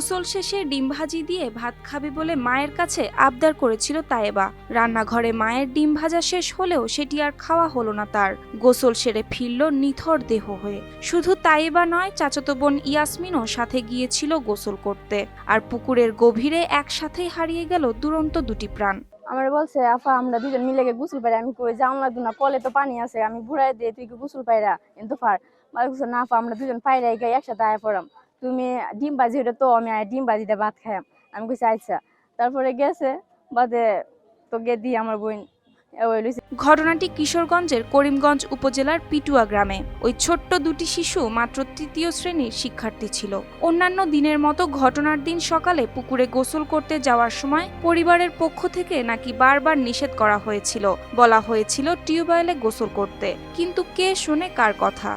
গোসল শেষে ডিম ভাজি দিয়ে ভাত খাবে বলে মায়ের কাছে আবদার করেছিল তায়েবা। রান্নাঘরে মায়ের ডিম ভাজা শেষ হলেও সেটি আর খাওয়া হলো না তার। গোসল সেরে ফিরল নিথর দেহ হয়ে। শুধু তায়েবা নয়, চাচাতো বোন ইয়াসমিনও সাথে গিয়েছিল গোসল করতে। আর পুকুরের গভীরে একসাথেই হারিয়ে গেল দুরন্ত দুটি প্রাণ। আমার বলছে, আফা, আমরা দুজন মিলে গিয়ে গোসল পাইরা আমি কই যাও না দুনা, কলে তো পানি আছে, আমি ঘুরাই দিয়ে তুই কি গোসল পাইরা কিন্তু ফার বলছে, না, আফা, আমরা দুজন পাইরাই গাই একসাথে আয়া পড়াম। তুমি ডিম বাজি ওটা তো আমি ডিম বাজিতে ভাত খাইম আমি কইছি আচ্ছা। তারপরে গেছে, বাদে তো গে দি আমার বোন। ঘটনাটি কিশোরগঞ্জের করিমগঞ্জ উপজেলার পিটুয়া গ্রামে। ওই ছোট্ট দুটি শিশু মাত্র তৃতীয় শ্রেণির শিক্ষার্থী ছিল। অন্যান্য দিনের মতো ঘটনার দিন সকালে পুকুরে গোসল করতে যাওয়ার সময় পরিবারের পক্ষ থেকে নাকি বারবার নিষেধ করা হয়েছিল। বলা হয়েছিল টিউবওয়েলে গোসল করতে। কিন্তু কে শুনে কার কথা?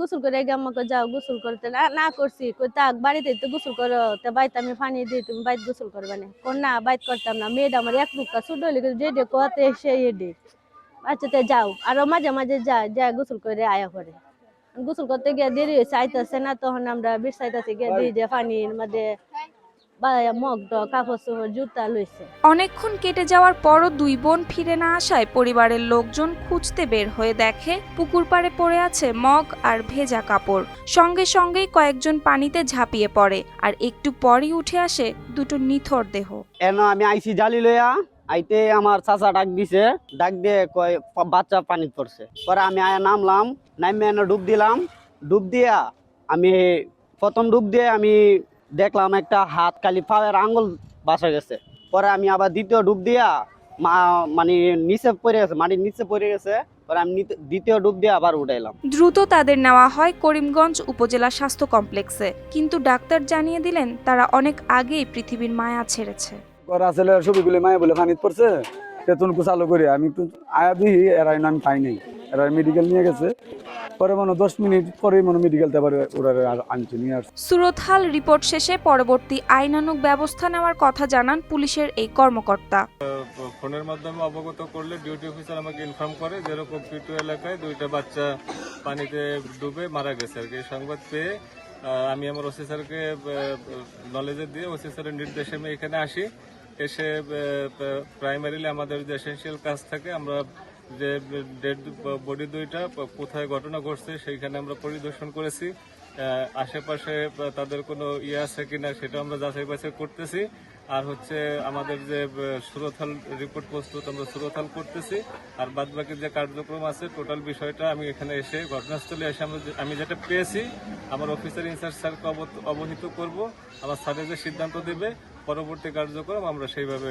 গোসল করে আমাকে যাও, গোসল করতে। না করছি। তাক বাড়িতে তো গোসল করো, তা বাইতে আমি পানি দিই, তুমি বাইত গোসল করবে না। না, বাইত করতাম না। মেয়েটা আমার এক রুকা ছোট হলে যে ডে সে এডে। আচ্ছা তে যাও। আরও মাঝে মাঝে যা যা গোসল করে আয়া করে গোসল করতে গিয়ে দেরি হয়েছে আইতাছে না তখন আমরা বিশ আইতাছে গিয়ে দিই যে পানির মধ্যে অনেকক্ষণ কেটে যাওয়ার পরও দুই বোন ফিরে না আসায় পরিবারের লোকজন খুঁজতে বের হয়ে দেখে পুকুর পাড়ে পড়ে আছে মগ আর ভেজা কাপড়। সঙ্গে সঙ্গেই কয়েকজন পানিতে ঝাঁপিয়ে পড়ে আর একটু পরই উঠে আসে দুটো নিথর দেহ। এন আমি আইসি জালি লইয়া আইতে আমার চাচা ডাক দিছে, ডাক দিয়ে কয় বাচ্চা পানি পড়ছে। পরে আমি আয়া নামলাম নামে এনে ডুব দিলাম। ডুব দিয়া আমি, প্রথম ডুব দিয়ে আমি দেখলাম একটা হাত খালি পায়ের আঙুল বাসা গেছে। পরে আমি আবার দ্বিতীয় ডুব দিয়া মা মানে নিচে পড়ে গেছে, মাটির নিচে পড়ে গেছে। পরে আমি দ্বিতীয় ডুব দিয়ে আবার উঠাইলাম। দ্রুত তাদের নেওয়া হয় করিমগঞ্জ উপজেলা স্বাস্থ্য কমপ্লেক্সে। কিন্তু ডাক্তার জানিয়ে দিলেন, তারা অনেক আগেই পৃথিবীর মায়া ছেড়েছে। করা ছেলে ছবিগুলো মায়ে বলে পানিত পড়ছে তেতুন চালু করি। আমি একটু আয়া দিই এরা আমি পাই নাই। এরা মেডিকেল নিয়ে গেছে। পরে মনে দশ মিনিট পরে মনে মেডিকেল তারপরে ওরা আনছে নিয়ে আসছে। সুরতহাল রিপোর্ট শেষে পরবর্তী আইনানুগ ব্যবস্থা নেওয়ার কথা জানান পুলিশের এই কর্মকর্তা। ফোনের মাধ্যমে অবগত করলে ডিউটি অফিসার আমাকে ইনফর্ম করে যেরকম পিটু এলাকায় দুইটা বাচ্চা পানিতে ডুবে মারা গেছে আর কি। সংবাদ পেয়ে আহ, আমি আমার ওসি স্যারকে নলেজে দিয়ে ওসি স্যারের নির্দেশে আমি এখানে আসি। এসে প্রাইমারিলি আমাদের যে এসেন্সিয়াল কাজ থাকে, আমরা যে ডেড বডি দুইটা কোথায় ঘটনা ঘটছে সেইখানে আমরা পরিদর্শন করেছি। আশেপাশে তাদের কোনো ইয়ে আছে কিনা সেটা আমরা যাচাই বাছাই করতেছি। আর হচ্ছে আমাদের যে সুরতহাল রিপোর্ট প্রস্তুত আমরা সুরতহাল করতেছি। আর বাদ বাকি যে কার্যক্রম আছে টোটাল বিষয়টা আমি এখানে এসে ঘটনাস্থলে এসে আমরা আমি যেটা পেয়েছি, আমার অফিসার ইনচার্জ স্যারকে অবহিত করব। আমার স্যারের যে সিদ্ধান্ত দেবে, পরবর্তী কার্যক্রম আমরা সেইভাবে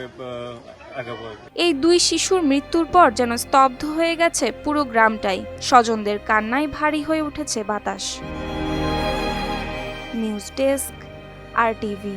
এই দুই শিশুর মৃত্যুর পর যেন স্তব্ধ হয়ে গেছে পুরো গ্রামটাই। স্বজনদের কান্নায় ভারী হয়ে উঠেছে বাতাস। News desk R T V